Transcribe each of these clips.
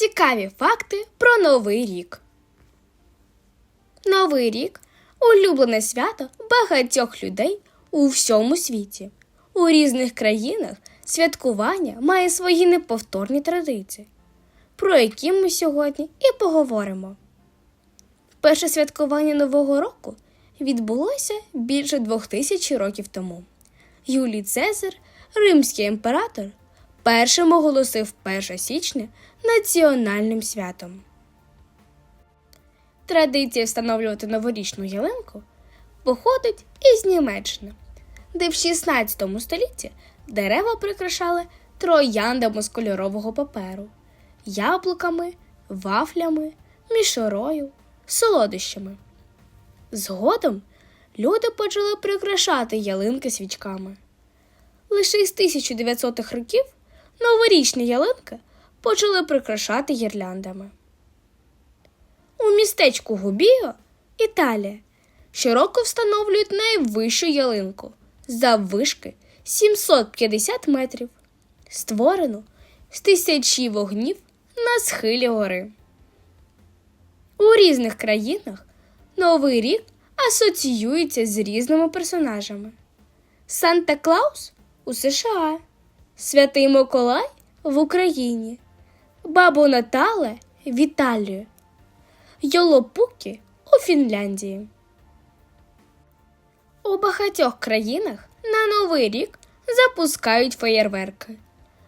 Цікаві факти про Новий рік. Новий рік улюблене свято багатьох людей у всьому світі. У різних країнах святкування має свої неповторні традиції, про які ми сьогодні і поговоримо. Перше святкування Нового року відбулося більше двох тисяч років тому. Юлій Цезар, римський імператор, першим оголосив 1 січня національним святом. Традиція встановлювати новорічну ялинку походить із Німеччини, де в 16 столітті дерева прикрашали трояндами з кольорового паперу, яблуками, вафлями, мішорою, солодощами. Згодом люди почали прикрашати ялинки свічками. Лише з 1900-х років новорічні ялинки почали прикрашати гірляндами. У містечку Губіо, Італія, щороку встановлюють найвищу ялинку заввишки 750 метрів, створену з тисячі вогнів на схилі гори. У різних країнах Новий рік асоціюється з різними персонажами. Санта Клаус у США, Святий Миколай в Україні, Бабу Натале в Італії, Йолопукі у Фінляндії. У багатьох країнах на Новий рік запускають феєрверки.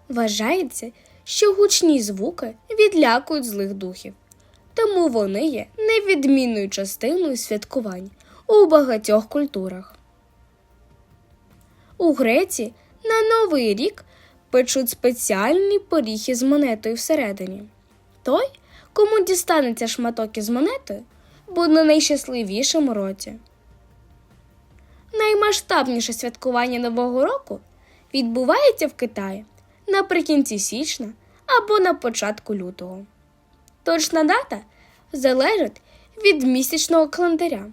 Вважається, що гучні звуки відлякують злих духів, тому вони є невідмінною частиною святкувань у багатьох культурах. У Греції на Новий рік печуть спеціальні поріхи з монетою всередині. Той, кому дістанеться шматок із монетою, буде найщасливішим у році. Наймасштабніше святкування Нового року відбувається в Китаї наприкінці січня або на початку лютого. Точна дата залежить від місячного календаря.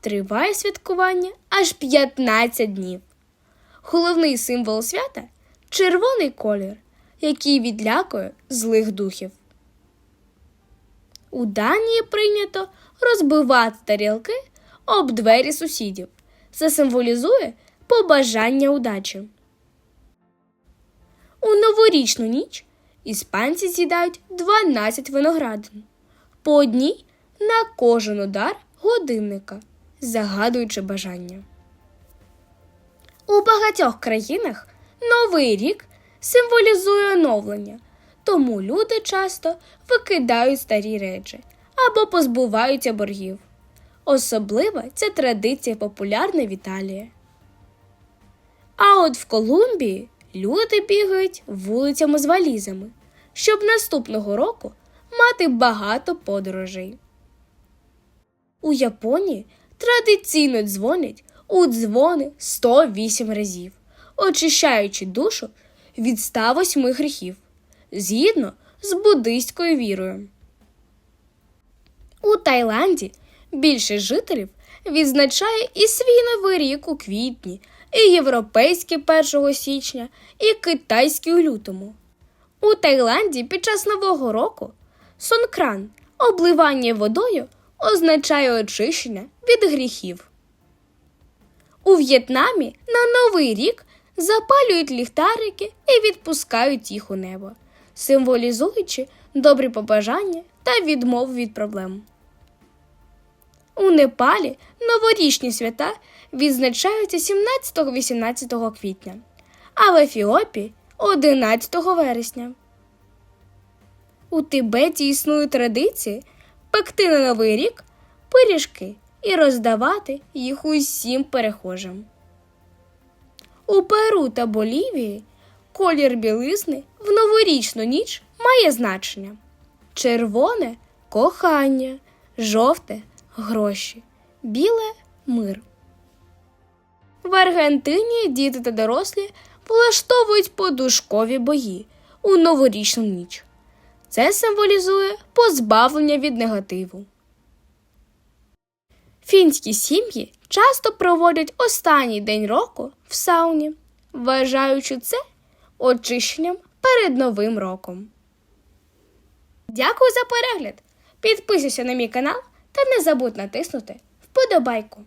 Триває святкування аж 15 днів. Головний символ свята червоний колір, який відлякує злих духів. У Данії прийнято розбивати тарілки об двері сусідів. Це символізує побажання удачі. У новорічну ніч іспанці з'їдають 12 виноградин, по одній на кожен удар годинника, загадуючи бажання. У багатьох країнах Новий рік символізує оновлення, тому люди часто викидають старі речі або позбуваються боргів. Особливо ця традиція популярна в Італії. А от в Колумбії люди бігають вулицями з валізами, щоб наступного року мати багато подорожей. У Японії традиційно дзвонять у дзвони 108 разів, очищаючи душу від 108 гріхів згідно з буддийською вірою. У Таїланді більшість жителів відзначає і свій новий рік у квітні, і європейський 1 січня, і китайський у лютому. У Таїланді під час Нового року сонкран обливання водою означає очищення від гріхів. У В'єтнамі на Новий рік запалюють ліхтарики і відпускають їх у небо, символізуючи добрі побажання та відмову від проблем. У Непалі новорічні свята відзначаються 17-18 квітня, а в Ефіопії 11 вересня. У Тибеті існує традиції пекти на Новий рік пиріжки і роздавати їх усім перехожим. У Перу та Болівії колір білизни в новорічну ніч має значення: червоне кохання, жовте гроші, біле мир. В Аргентині діти та дорослі влаштовують подушкові бої у новорічну ніч. Це символізує позбавлення від негативу. Фінські сім'ї часто проводять останній день року в сауні, вважаючи це очищенням перед Новим роком. Дякую за перегляд! Підписуйся на мій канал та не забудь натиснути вподобайку.